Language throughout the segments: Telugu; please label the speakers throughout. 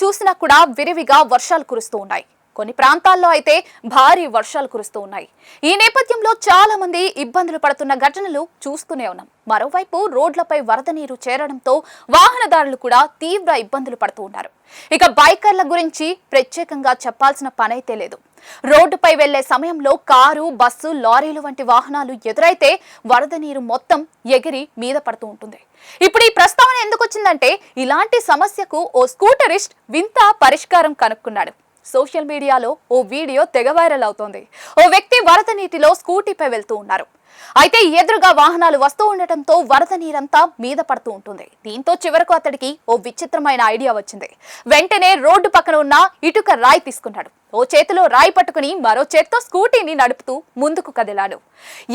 Speaker 1: చూసినా కూడా విరివిగా వర్షాలు కురుస్తూ ఉన్నాయి. కొన్ని ప్రాంతాల్లో అయితే భారీ వర్షాలు కురుస్తూ ఉన్నాయి. ఈ నేపథ్యంలో చాలా మంది ఇబ్బందులు పడుతున్న ఘటనలు చూస్తూనే ఉన్నాం. మరోవైపు రోడ్లపై వరద నీరు చేరడంతో వాహనదారులు కూడా తీవ్ర ఇబ్బందులు పడుతూ ఉన్నారు. ఇక బైకర్ల గురించి ప్రత్యేకంగా చెప్పాల్సిన పనైతే లేదు. రోడ్డుపై వెళ్ళే సమయంలో కారు బస్సు లారీలు వంటి వాహనాలు ఎదురైతే వరద నీరు మొత్తం ఎగిరి మీద పడుతూ ఉంటుంది. ఇప్పుడు ఈ ప్రస్తావన ఎందుకు వచ్చిందంటే ఇలాంటి సమస్యకు ఓ స్కూటరిస్ట్ వింత పరిష్కారం కనుక్కున్నాడు. సోషల్ మీడియాలో ఓ వీడియో తెగ వైరల్ అవుతోంది. ఓ వ్యక్తి వరద నీటిలో స్కూటీపై వెళ్తూ ఉన్నారు. అయితే ఎదురుగా వాహనాలు వస్తూ ఉండటంతో వరద నీరంతా మీద పడుతూ ఉంటుంది. దీంతో చివరకు అతడికి ఓ విచిత్రమైన ఐడియా వచ్చింది. వెంటనే రోడ్డు పక్కన ఉన్న ఇటుక రాయి తీసుకున్నాడు. ఓ చేతిలో రాయి పట్టుకుని మరో చేత్తో స్కూటీని నడుపుతూ ముందుకు కదిలాడు.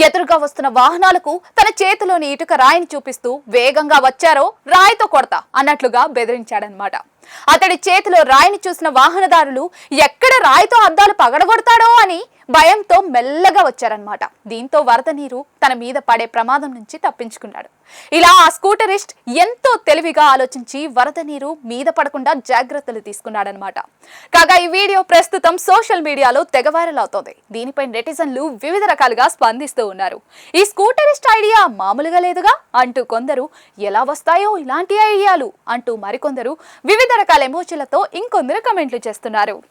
Speaker 1: ఎదురుగా వస్తున్న వాహనాలకు తన చేతిలోని ఇటుక రాయిని చూపిస్తూ వేగంగా వచ్చారో రాయితో కొడతా అన్నట్లుగా బెదిరించాడనమాట. అతడి చేతిలో రాయిని చూసిన వాహనదారులు ఎక్కడ రాయితో అద్దాలు పగడగొడతాడో అని భయంతో మెల్లగా వచ్చారనమాట దీంతో వరద నీరు తన మీద పడే ప్రమాదం నుంచి తప్పించుకున్నాడు. ఇలా ఆ స్కూటరిస్ట్ ఎంతో తెలివిగా ఆలోచించి వరద నీరు మీద పడకుండా జాగ్రత్తలు తీసుకున్నాడనమాట కాగా ఈ వీడియో ప్రస్తుతం సోషల్ మీడియాలో తెగ వైరల్ అవుతోంది దీనిపై నెటిజన్లు వివిధ రకాలుగా స్పందిస్తూ ఉన్నారు. ఈ స్కూటరిస్ట్ ఐడియా మామూలుగా లేదుగా? అంటూ కొందరు ఎలా వస్తాయో ఇలాంటి ఐడియాలు? అంటూ మరికొందరు వివిధ రకాల ఎమోజీలతో ఇంకొందరు కమెంట్లు చేస్తున్నారు.